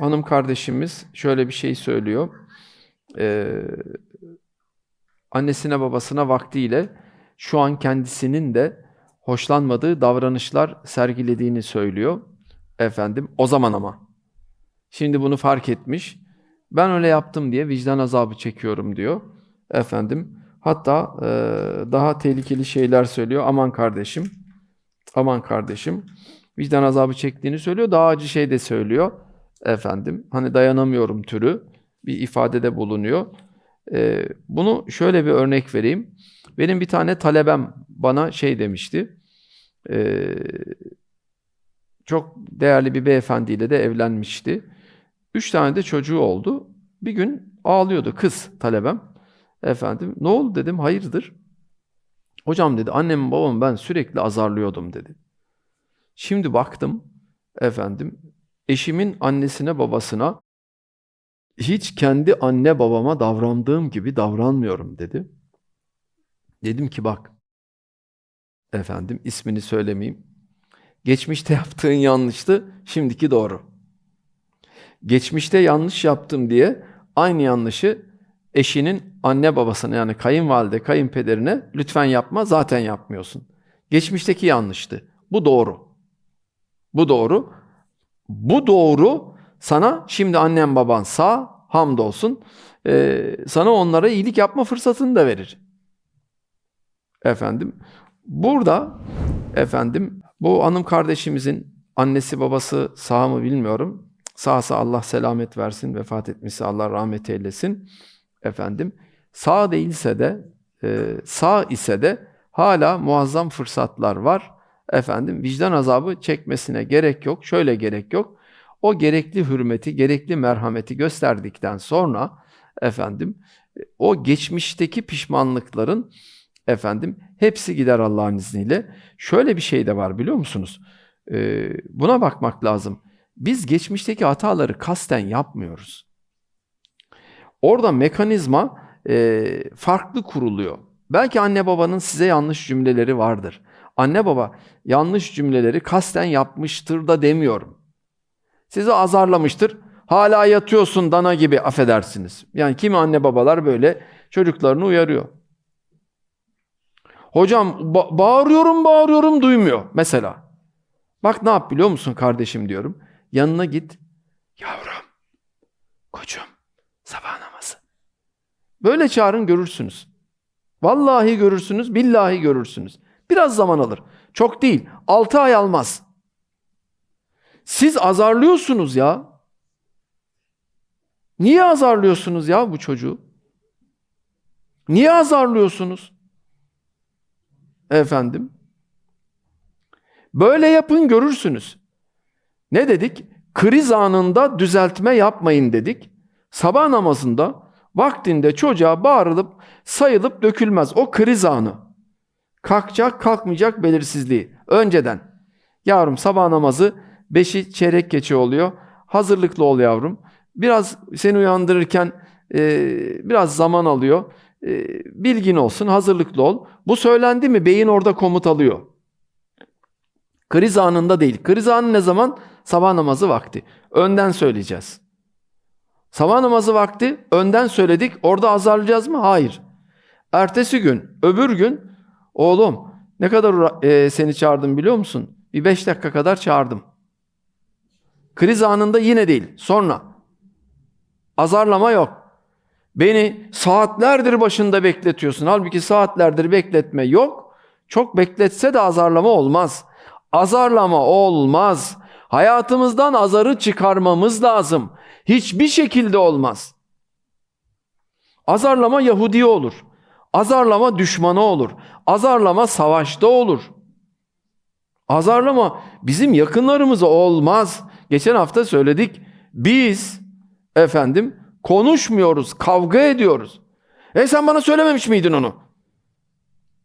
hanım kardeşimiz şöyle bir şey söylüyor. Ee, annesine babasına vaktiyle şu an kendisinin de hoşlanmadığı davranışlar sergilediğini söylüyor. Efendim o zaman ama. Şimdi bunu fark etmiş. Ben öyle yaptım diye vicdan azabı çekiyorum diyor. Efendim hatta e, daha tehlikeli şeyler söylüyor. Aman kardeşim, aman kardeşim. Vicdan azabı çektiğini söylüyor. Daha acı şey de söylüyor. Efendim hani dayanamıyorum türü bir ifadede bulunuyor. E, bunu şöyle bir örnek vereyim. Benim bir tane talebem bana şey demişti. E, çok değerli bir beyefendiyle de evlenmişti. Üç tane de çocuğu oldu. Bir gün ağlıyordu kız talebem. Efendim ne oldu dedim hayırdır? Hocam dedi annem babamı ben sürekli azarlıyordum dedi. Şimdi baktım efendim eşimin annesine babasına hiç kendi anne babama davrandığım gibi davranmıyorum dedi. Dedim ki bak efendim ismini söylemeyeyim. Geçmişte yaptığın yanlıştı, şimdiki doğru. Geçmişte yanlış yaptım diye aynı yanlışı eşinin anne babasına yani kayınvalide, kayınpederine lütfen yapma zaten yapmıyorsun. Geçmişteki yanlıştı. Bu doğru. Bu doğru. Bu doğru sana şimdi annen baban sağ hamdolsun ee, sana onlara iyilik yapma fırsatını da verir. Efendim burada efendim bu hanım kardeşimizin annesi babası sağ mı bilmiyorum. Sağsa Allah selamet versin, vefat etmişse Allah rahmet eylesin. Efendim sağ değilse de e, sağ ise de hala muazzam fırsatlar var. Efendim vicdan azabı çekmesine gerek yok. Şöyle gerek yok. O gerekli hürmeti, gerekli merhameti gösterdikten sonra efendim o geçmişteki pişmanlıkların efendim hepsi gider Allah'ın izniyle. Şöyle bir şey de var biliyor musunuz? Ee, buna bakmak lazım. Biz geçmişteki hataları kasten yapmıyoruz. Orada mekanizma e, farklı kuruluyor. Belki anne babanın size yanlış cümleleri vardır. Anne baba yanlış cümleleri kasten yapmıştır da demiyorum. Sizi azarlamıştır. Hala yatıyorsun dana gibi affedersiniz. Yani kimi anne babalar böyle çocuklarını uyarıyor. Hocam ba- bağırıyorum bağırıyorum duymuyor mesela. Bak ne yap biliyor musun kardeşim diyorum. Yanına git. Yavrum, koçum, sabah namazı. Böyle çağırın görürsünüz. Vallahi görürsünüz, billahi görürsünüz. Biraz zaman alır. Çok değil. Altı ay almaz. Siz azarlıyorsunuz ya. Niye azarlıyorsunuz ya bu çocuğu? Niye azarlıyorsunuz? Efendim? Böyle yapın görürsünüz. Ne dedik? Kriz anında düzeltme yapmayın dedik. Sabah namazında vaktinde çocuğa bağırılıp sayılıp dökülmez. O kriz anı. Kalkacak kalkmayacak belirsizliği. Önceden. Yavrum sabah namazı beşi çeyrek geçe oluyor. Hazırlıklı ol yavrum. Biraz seni uyandırırken e, biraz zaman alıyor. E, bilgin olsun, hazırlıklı ol. Bu söylendi mi beyin orada komut alıyor. Kriz anında değil. Kriz anı ne zaman? Sabah namazı vakti. Önden söyleyeceğiz. Sabah namazı vakti önden söyledik. Orada azarlayacağız mı? Hayır. Ertesi gün, öbür gün oğlum ne kadar e, seni çağırdım biliyor musun? Bir beş dakika kadar çağırdım. Kriz anında yine değil. Sonra. Azarlama yok. Beni saatlerdir başında bekletiyorsun. Halbuki saatlerdir bekletme yok. Çok bekletse de azarlama olmaz. Azarlama olmaz. Hayatımızdan azarı çıkarmamız lazım. Hiçbir şekilde olmaz. Azarlama Yahudi olur. Azarlama düşmanı olur. Azarlama savaşta olur. Azarlama bizim yakınlarımıza olmaz. Geçen hafta söyledik. Biz efendim konuşmuyoruz, kavga ediyoruz. E sen bana söylememiş miydin onu?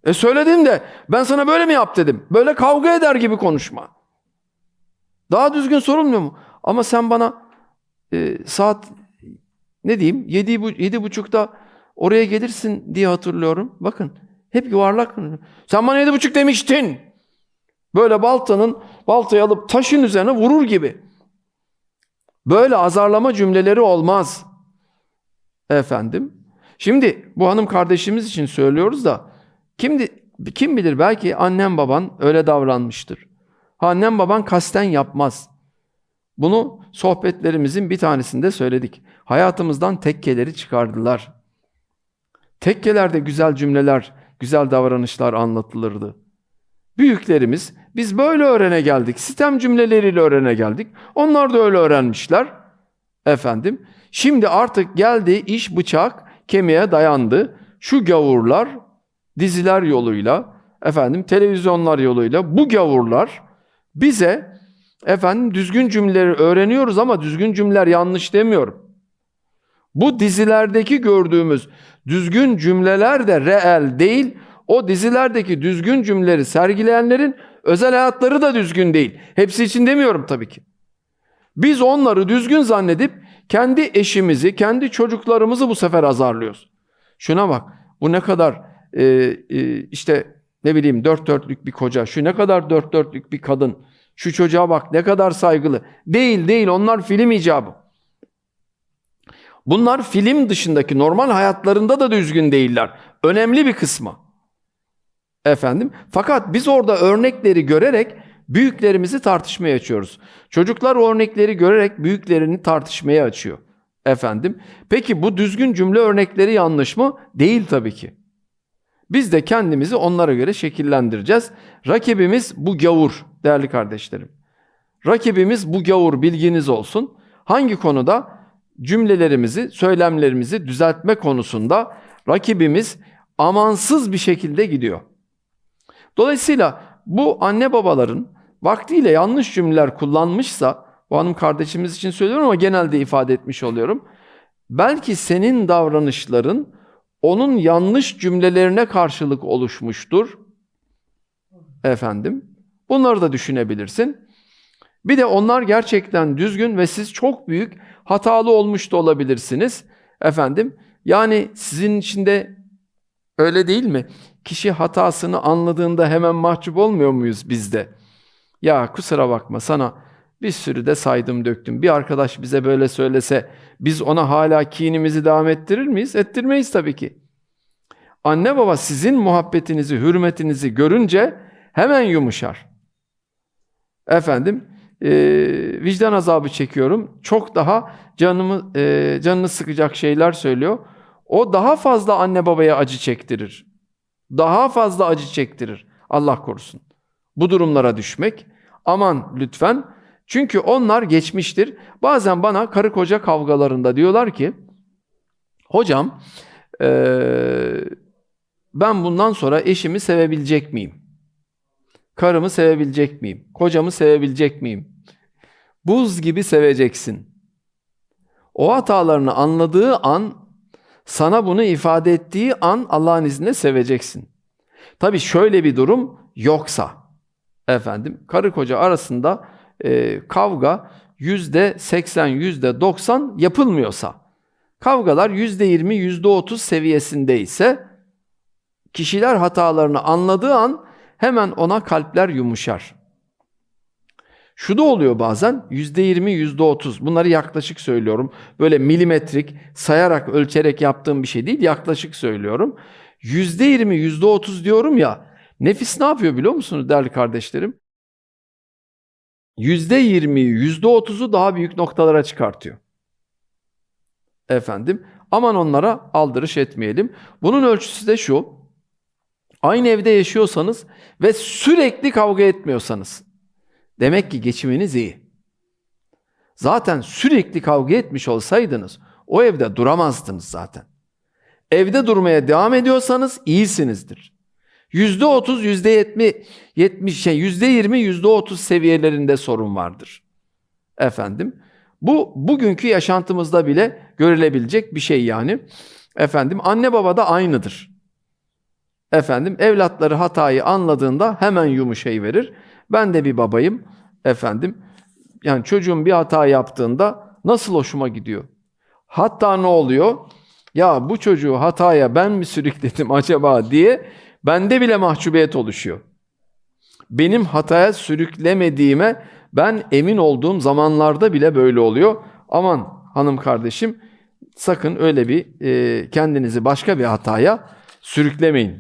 E söyledim de ben sana böyle mi yap dedim. Böyle kavga eder gibi konuşma. Daha düzgün sorulmuyor mu? Ama sen bana e, saat ne diyeyim yedi, yedi buçukta oraya gelirsin diye hatırlıyorum. Bakın hep yuvarlak. Sen bana yedi buçuk demiştin. Böyle baltanın baltayı alıp taşın üzerine vurur gibi. Böyle azarlama cümleleri olmaz. Efendim. Şimdi bu hanım kardeşimiz için söylüyoruz da kim, kim bilir belki annem baban öyle davranmıştır. Annem baban kasten yapmaz. Bunu sohbetlerimizin bir tanesinde söyledik. Hayatımızdan tekkeleri çıkardılar. Tekkelerde güzel cümleler, güzel davranışlar anlatılırdı. Büyüklerimiz biz böyle öğrene geldik. Sistem cümleleriyle öğrene geldik. Onlar da öyle öğrenmişler. Efendim. Şimdi artık geldi iş bıçak kemiğe dayandı. Şu gavurlar diziler yoluyla, efendim televizyonlar yoluyla bu gavurlar bize efendim düzgün cümleleri öğreniyoruz ama düzgün cümleler yanlış demiyorum. Bu dizilerdeki gördüğümüz düzgün cümleler de reel değil. O dizilerdeki düzgün cümleleri sergileyenlerin özel hayatları da düzgün değil. Hepsi için demiyorum tabii ki. Biz onları düzgün zannedip kendi eşimizi, kendi çocuklarımızı bu sefer azarlıyoruz. Şuna bak, bu ne kadar e, e, işte ne bileyim dört dörtlük bir koca, şu ne kadar dört dörtlük bir kadın, şu çocuğa bak ne kadar saygılı. Değil değil, onlar film icabı. Bunlar film dışındaki normal hayatlarında da düzgün değiller. Önemli bir kısmı. Efendim. Fakat biz orada örnekleri görerek büyüklerimizi tartışmaya açıyoruz. Çocuklar o örnekleri görerek büyüklerini tartışmaya açıyor. Efendim. Peki bu düzgün cümle örnekleri yanlış mı? Değil tabii ki. Biz de kendimizi onlara göre şekillendireceğiz. Rakibimiz bu gavur değerli kardeşlerim. Rakibimiz bu gavur bilginiz olsun. Hangi konuda? Cümlelerimizi, söylemlerimizi düzeltme konusunda rakibimiz amansız bir şekilde gidiyor. Dolayısıyla bu anne babaların vaktiyle yanlış cümleler kullanmışsa, bu hanım kardeşimiz için söylüyorum ama genelde ifade etmiş oluyorum. Belki senin davranışların onun yanlış cümlelerine karşılık oluşmuştur. Efendim, bunları da düşünebilirsin. Bir de onlar gerçekten düzgün ve siz çok büyük hatalı olmuş da olabilirsiniz. Efendim, yani sizin içinde öyle değil mi? Kişi hatasını anladığında hemen mahcup olmuyor muyuz biz de? Ya kusura bakma sana bir sürü de saydım döktüm. Bir arkadaş bize böyle söylese biz ona hala kinimizi devam ettirir miyiz? Ettirmeyiz tabii ki. Anne baba sizin muhabbetinizi, hürmetinizi görünce hemen yumuşar. Efendim, e, vicdan azabı çekiyorum. Çok daha canımı e, canını sıkacak şeyler söylüyor. O daha fazla anne babaya acı çektirir. Daha fazla acı çektirir. Allah korusun. Bu durumlara düşmek. Aman lütfen. Çünkü onlar geçmiştir. Bazen bana karı koca kavgalarında diyorlar ki, hocam ee, ben bundan sonra eşimi sevebilecek miyim? Karımı sevebilecek miyim? Kocamı sevebilecek miyim? Buz gibi seveceksin. O hatalarını anladığı an, sana bunu ifade ettiği an Allah'ın izniyle seveceksin. Tabii şöyle bir durum yoksa, efendim, karı koca arasında e, kavga yüzde seksen, yüzde doksan yapılmıyorsa, kavgalar yüzde yirmi, yüzde otuz seviyesindeyse, kişiler hatalarını anladığı an hemen ona kalpler yumuşar. Şu da oluyor bazen yüzde yirmi, yüzde otuz. Bunları yaklaşık söylüyorum. Böyle milimetrik, sayarak, ölçerek yaptığım bir şey değil. Yaklaşık söylüyorum. Yüzde yirmi, yüzde otuz diyorum ya. Nefis ne yapıyor biliyor musunuz değerli kardeşlerim? Yüzde yirmi, yüzde otuzu daha büyük noktalara çıkartıyor. Efendim, aman onlara aldırış etmeyelim. Bunun ölçüsü de şu. Aynı evde yaşıyorsanız ve sürekli kavga etmiyorsanız, Demek ki geçiminiz iyi. Zaten sürekli kavga etmiş olsaydınız o evde duramazdınız zaten. Evde durmaya devam ediyorsanız iyisinizdir. Yüzde otuz, yüzde yetmi, yetmiş şey, yüzde yirmi, yüzde otuz seviyelerinde sorun vardır. Efendim, bu bugünkü yaşantımızda bile görülebilecek bir şey yani. Efendim, anne baba da aynıdır. Efendim, evlatları hatayı anladığında hemen yumuşayı verir. Ben de bir babayım efendim. Yani çocuğum bir hata yaptığında nasıl hoşuma gidiyor? Hatta ne oluyor? Ya bu çocuğu hataya ben mi sürükledim acaba diye bende bile mahcubiyet oluşuyor. Benim hataya sürüklemediğime ben emin olduğum zamanlarda bile böyle oluyor. Aman hanım kardeşim sakın öyle bir e, kendinizi başka bir hataya sürüklemeyin.